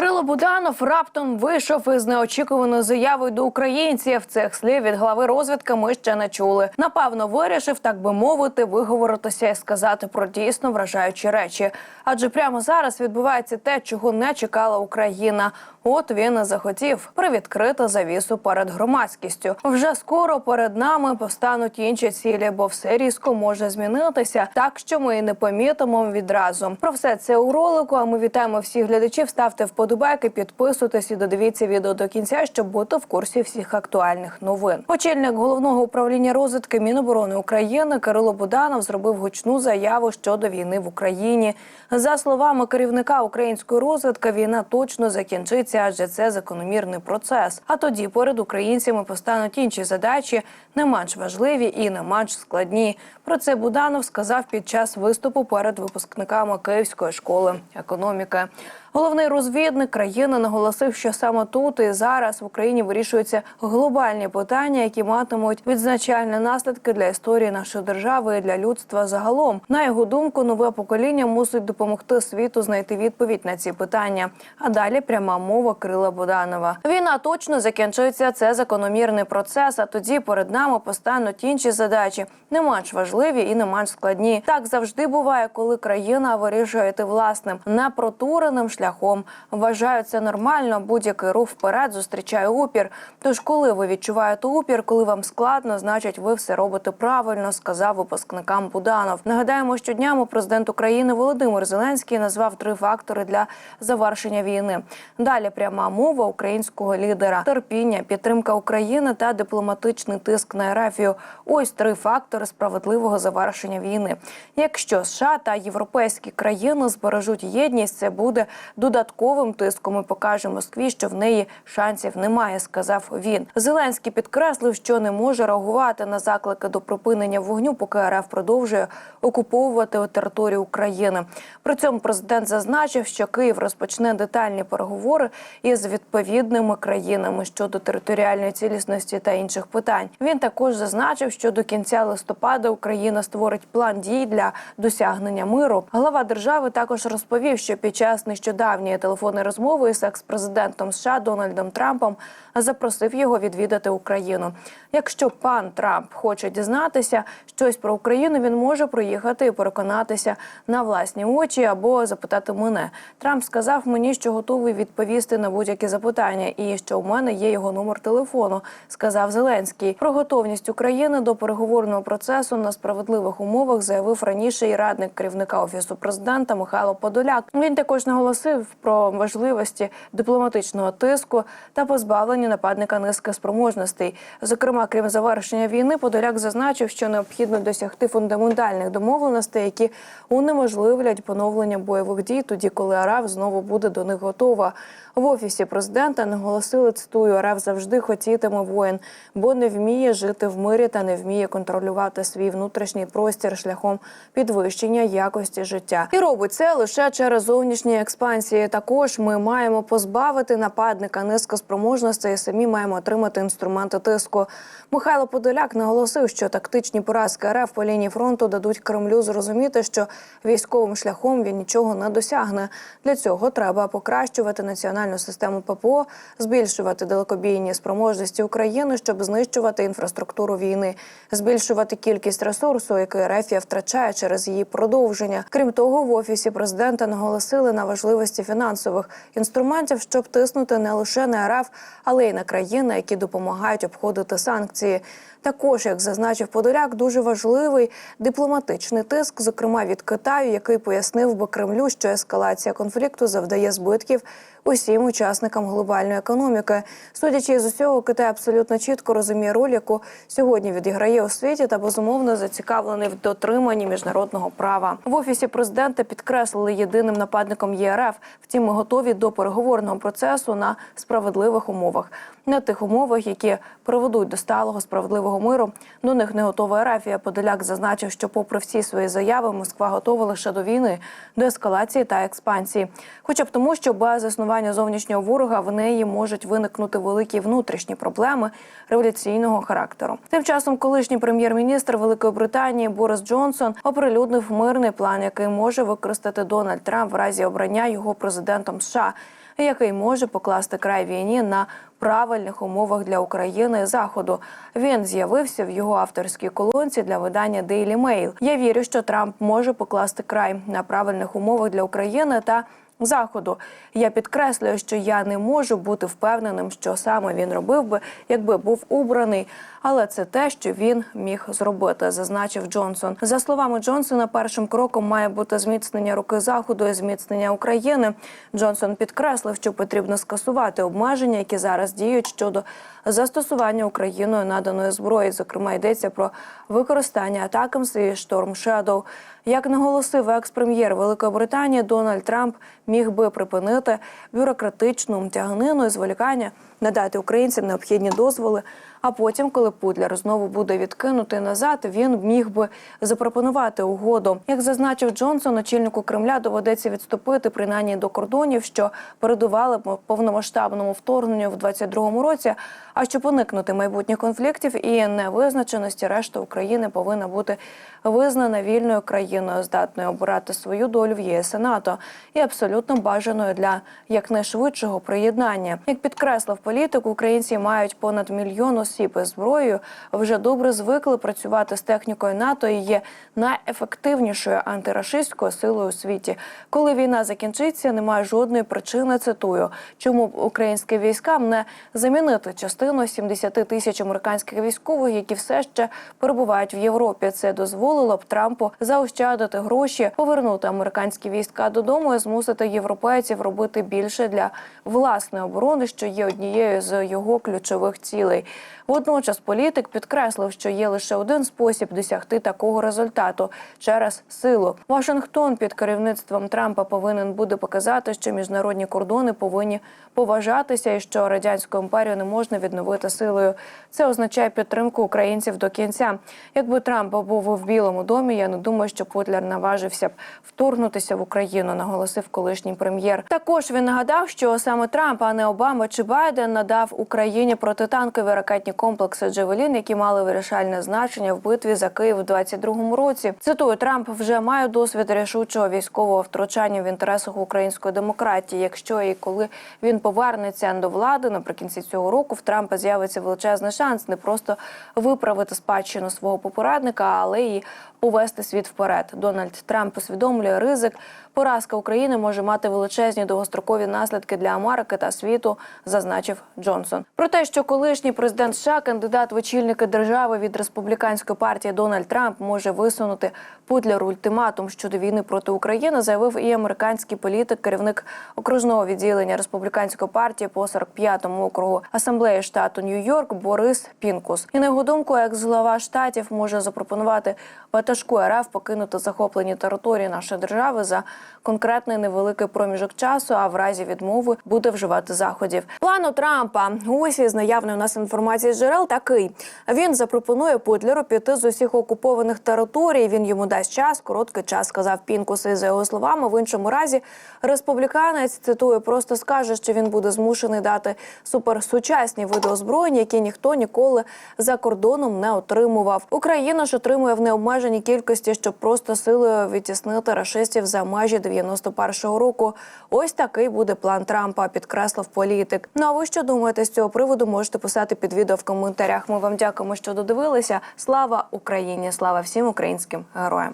Кирило Буданов раптом вийшов із неочікуваною заявою до українців. Цих слів від глави розвідки ми ще не чули. Напевно, вирішив, так би мовити, виговоритися і сказати про дійсно вражаючі речі. Адже прямо зараз відбувається те, чого не чекала Україна. От він і захотів привідкрити завісу перед громадськістю. Вже скоро перед нами постануть інші цілі, бо все різко може змінитися, так що ми і не помітимо відразу. Про все це у ролику. А ми вітаємо всіх глядачів. Ставте вподобайки, підписуйтесь і додивіться відео до кінця, щоб бути в курсі всіх актуальних новин. Очільник головного управління розвідки Міноборони України Кирило Буданов зробив гучну заяву щодо війни в Україні. За словами керівника української розвідки, війна точно закінчиться, адже це закономірний процес. А тоді перед українцями постануть інші задачі, не менш важливі і не менш складні. Про це Буданов сказав під час виступу перед випускниками Київської школи економіки. Головний розвідник країни наголосив, що саме тут і зараз в Україні вирішуються глобальні питання, які матимуть відзначальні наслідки для історії нашої держави і для людства загалом. На його думку, нове покоління мусить допомогти світу знайти відповідь на ці питання. А далі пряма мова Крила Буданова. Війна точно закінчиться. Це закономірний процес. А тоді перед нами постануть інші задачі, не менш важливі і не менш складні. Так завжди буває, коли країна вирішує йти власним непротуреним шляхом. Вважаю це нормально. Будь-який рух вперед зустрічає опір. Тож, коли ви відчуваєте опір, коли вам складно, значить ви все робите правильно, сказав випускникам Буданов. Нагадаємо, що днями президент України Володимир Зеленський назвав три фактори для завершення війни. Далі пряма мова українського лідера, терпіння, підтримка України та дипломатичний тиск на Ерафію. Ось три фактори справедливого завершення війни. Якщо США та європейські країни збережуть єдність, це буде додатковим тиском і покаже Москві, що в неї шансів немає, сказав він. Зеленський підкреслив, що не може реагувати на заклики до припинення вогню, поки РФ продовжує окуповувати територію України. При цьому президент зазначив, що Київ розпочне детальні переговори із відповідними країнами щодо територіальної цілісності та інших питань. Він також зазначив, що до кінця листопада Україна створить план дій для досягнення миру. Глава держави також розповів, що під час нещодавньої телефонної розмови із екс-президентом США Дональдом Трампом запросив його відвідати Україну. Якщо пан Трамп хоче дізнатися щось про Україну, він може приїхати і переконатися на власні очі або запитати мене. Трамп сказав мені, що готовий відповісти на будь-які запитання, і що у мене є його номер телефону. Сказав Зеленський. Про готовність України до переговорного процесу на справедливих умовах заявив раніше і радник керівника офісу президента Михайло Подоляк. Він також наголосив про важливості дипломатичного тиску та позбавлення нападника низки спроможностей. Зокрема, крім завершення війни, Подоляк зазначив, що необхідно досягти фундаментальних домовленостей, які унеможливлять поновлення бойових дій, тоді коли АРАВ знову буде до них готова. В офісі президента наголосили цитую, АРАВ завжди хотітиме воїн, бо не вміє жити в мирі та не вміє контролювати свій внутрішній простір шляхом підвищення якості життя. І робить це лише через зовнішні експансії. Також ми маємо позбавити нападника низькоспроможностей і самі маємо отримати інструменти тиску. Михайло Подоляк наголосив, що тактичні поразки РФ по лінії фронту дадуть Кремлю зрозуміти, що військовим шляхом він нічого не досягне. Для цього треба покращувати національну систему ППО, збільшувати далекобійні спроможності України, щоб знищувати інфраструктуру війни, збільшувати кількість ресурсу, який РФ втрачає через її продовження. Крім того, в офісі президента наголосили на важливості фінансових інструментів, щоб тиснути не лише на РФ, але й на країни, які допомагають обходити санкції. Також, як зазначив Подоляк, дуже важливий дипломатичний тиск, зокрема від Китаю, який пояснив би Кремлю, що ескалація конфлікту завдає збитків усім учасникам глобальної економіки. Судячи з усього, Китай абсолютно чітко розуміє роль, яку сьогодні відіграє у світі, та безумовно зацікавлений в дотриманні міжнародного права. В офісі президента підкреслили єдиним нападником ЄРФ. Втім, ми готові до переговорного процесу на справедливих умовах, на тих умовах, які приведуть до сталого справедливого миру. До них не готова Ерафія. Подоляк зазначив, що, попри всі свої заяви, Москва готова лише до війни, до ескалації та експансії, хоча б тому, що без існування зовнішнього ворога в неї можуть виникнути великі внутрішні проблеми революційного характеру. Тим часом, колишній прем'єр-міністр Великої Британії Борис Джонсон оприлюднив мирний план, який може використати Дональд Трамп в разі обрання його президентом США. який може покласти край війні на правильних умовах для України і заходу. Він з'явився в його авторській колонці для видання Daily Mail. Я вірю, що Трамп може покласти край на правильних умовах для України та Заходу я підкреслюю, що я не можу бути впевненим, що саме він робив би, якби був убраний. Але це те, що він міг зробити, зазначив Джонсон. За словами Джонсона, першим кроком має бути зміцнення руки заходу і зміцнення України. Джонсон підкреслив, що потрібно скасувати обмеження, які зараз діють щодо застосування Україною наданої зброї. Зокрема, йдеться про використання атакамс і Storm Shadow. Як наголосив екс-прем'єр Великої Британії Дональд Трамп міг би припинити бюрократичну тяганину і зволікання, надати українцям необхідні дозволи. А потім, коли Путлер знову буде відкинутий назад, він міг би запропонувати угоду. Як зазначив Джонсон, очільнику Кремля доведеться відступити принаймні до кордонів, що передували повномасштабному вторгненню в 22-му році. А щоб уникнути майбутніх конфліктів і невизначеності, решта України повинна бути визнана вільною країною, здатною обирати свою долю в ЄС і НАТО і абсолютно бажаною для якнайшвидшого приєднання. Як підкреслив політик, українці мають понад мільйон осіб зброєю, вже добре звикли працювати з технікою НАТО і є найефективнішою антирашистською силою у світі. Коли війна закінчиться, немає жодної причини. Цитую, чому б українським військам не замінити частину 70 тисяч американських військових, які все ще перебувають в Європі. Це дозволило б Трампу заощадити гроші, повернути американські війська додому і змусити європейців робити більше для власної оборони, що є однією з його ключових цілей. Водночас політик підкреслив, що є лише один спосіб досягти такого результату через силу. Вашингтон під керівництвом Трампа повинен буде показати, що міжнародні кордони повинні поважатися, і що радянську імперію не можна відновити силою. Це означає підтримку українців до кінця. Якби Трамп був в Білому домі, я не думаю, що Путлер наважився б вторгнутися в Україну, наголосив колишній прем'єр. Також він нагадав, що саме Трамп, а не Обама чи Байден, надав Україні протитанкові ракетні комплекси Джевелін, які мали вирішальне значення в битві за Київ у 22-му році. Цитую, Трамп вже має досвід рішучого військового втручання в інтересах української демократії. Якщо і коли він повернеться до влади наприкінці цього року, в Трампа з'явиться величезний шанс не просто виправити спадщину свого попередника, але й повести світ вперед. Дональд Трамп усвідомлює ризик. Поразка України може мати величезні довгострокові наслідки для Америки та світу, зазначив Джонсон. Про те, що колишній президент США, кандидат в очільники держави від республіканської партії Дональд Трамп може висунути Путлеру ультиматум щодо війни проти України, заявив і американський політик, керівник окружного відділення республіканської партії по 45-му округу асамблеї штату Нью-Йорк Борис Пінкус. І на його думку, екс-глава штатів може запропонувати ватажку РФ покинути захоплені території нашої держави за конкретний невеликий проміжок часу, а в разі відмови буде вживати заходів. План у Трампа ось із наявної у нас інформації з джерел такий. Він запропонує Путлеру піти з усіх окупованих територій. Він йому дасть час, короткий час, сказав Пінкус. І за його словами, в іншому разі республіканець цитую, просто скаже, що він буде змушений дати суперсучасні види озброєння, які ніхто ніколи за кордоном не отримував. Україна ж отримує в необмеженій кількості, щоб просто силою відтіснити рашистів за межі 91-го року. Ось такий буде план Трампа, підкреслив політик. Ну а ви що думаєте з цього приводу? Можете писати під відео в коментарях. Ми вам дякуємо, що додивилися. Слава Україні! Слава всім українським героям!